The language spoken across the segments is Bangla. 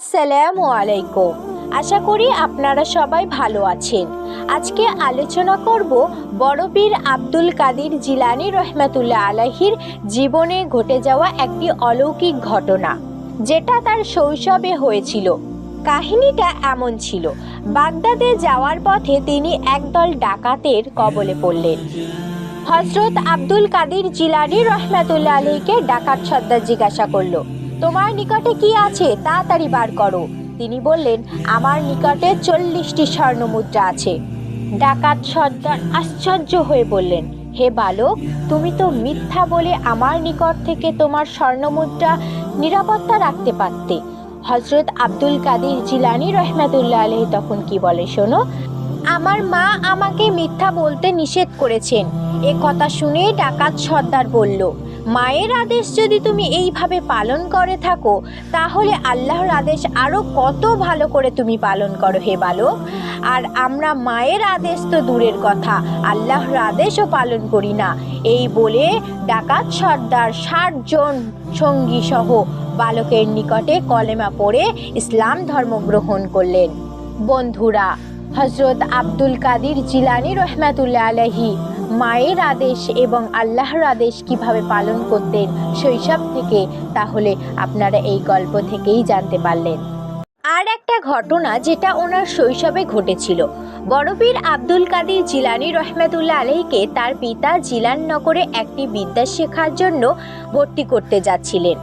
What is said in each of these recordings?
আসসালামু আলাইকুম। আশা করি আপনারা সবাই ভালো আছেন। আজকে আলোচনা করব বড়বীর আব্দুল কাদির জিলানি রহমাতুল্লাহ আলাহির জীবনে ঘটে যাওয়া একটি অলৌকিক ঘটনা, যেটা তার শৈশবে হয়েছিল। কাহিনীটা এমন ছিল, বাগদাদে যাওয়ার পথে তিনি একদল ডাকাতের কবলে পড়লেন। হজরত আব্দুল কাদির জিলানি রহমাতুল্লাহ আলীকে ডাকাত সর্দার জিজ্ঞাসা করল তোমার নিকটে কি আছে তাড়াতাড়ি বার করো। তিনি বললেন, আমার নিকটে চল্লিশটি স্বর্ণ মুদ্রা আছে। ডাকাত সর্দার আশ্চর্য হয়ে বললেন, হে বালক, তুমি তো মিথ্যা বলে আমার নিকট থেকে তোমার স্বর্ণ মুদ্রা নিরাপত্তা রাখতে পারতে। হজরত আব্দুল কাদির জিলানি রহমাতুল্লাহ আলহি তখন কি বলে, শোনো? আমার মা আমাকে মিথ্যা বলতে নিষেধ করেছেন। এ কথা শুনে ডাকাত সর্দার বলল মায়ের আদেশ যদি তুমি এইভাবে পালন করে থাকো, তাহলে আল্লাহর আদেশ আরও কত ভালো করে তুমি পালন করো হে বালক? আর আমরা মায়ের আদেশ তো দূরের কথা, আল্লাহর আদেশও পালন করি না। এই বলে ডাকাত সর্দার ষাট জন সঙ্গী সহ বালকের নিকটে কলেমা পড়ে ইসলাম ধর্ম গ্রহণ করলেন। বন্ধুরা হজরত আব্দুল কাদির জিলানি রহমাতুল্লাহ আলহি মায়ের আদেশ এবং আল্লাহর আদেশ কীভাবে পালন করতেন শৈশব থেকে, তাহলে আপনারা এই গল্প থেকেই জানতে পারলেন। আর একটা ঘটনা যেটা ওনার শৈশবে ঘটেছিল। বড়বীর আব্দুল কাদির জিলানি রহমাতুল্লাহ আলহিকে তার পিতা জিলান নগরে একটি বিদ্যা শেখার জন্য ভর্তি করতে যাচ্ছিলেন।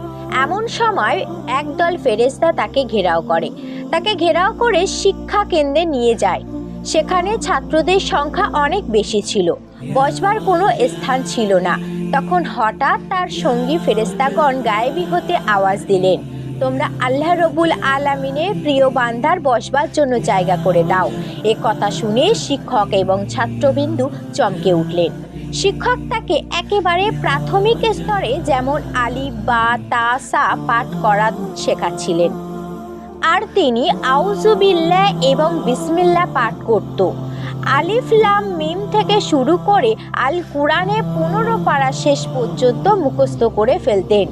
এমন সময় একদল ফেরেস্তা তাকে ঘেরাও করে। তাকে ঘেরাও করে শিক্ষা কেন্দ্রে নিয়ে যায়। সেখানে ছাত্রদের সংখ্যা অনেক বেশি ছিল। বসবার কোনো স্থান ছিল না। তখন হঠাৎ তার সঙ্গী ফেরেস্তাগণ গায়েবী হতে আওয়াজ দিলেন, তোমরা আল্লাহ রবুল আলামিনের প্রিয় বান্দার বসবার জন্য জায়গা করে দাও। এ কথা শুনে শিক্ষক এবং ছাত্রবিন্দু চমকে উঠলেন। শিক্ষক তাকে একেবারে প্রাথমিক স্তরে যেমন আলিফ, বা, তা, সা পাঠ করা শেখাচ্ছিলেন। আর তিনি আউজুবিল্লা এবং বিসমিল্লা পাঠ করত। আলিফ লাম মিম থেকে শুরু করে আল কুরআনে পনেরো পাড়া শেষ পর্যন্ত মুখস্থ করে ফেলতেন।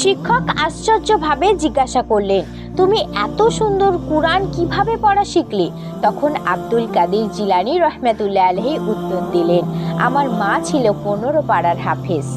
শিক্ষক আশ্চর্যভাবে জিজ্ঞাসা করলেন, তুমি এত সুন্দর কুরআন কীভাবে পড়া শিখলে? তখন আব্দুল কাদির জিলানি রহমাতুল্লাহ আলহি উত্তর দিলেন, আমার মা ছিল পনেরো পাড়ার হাফেজ।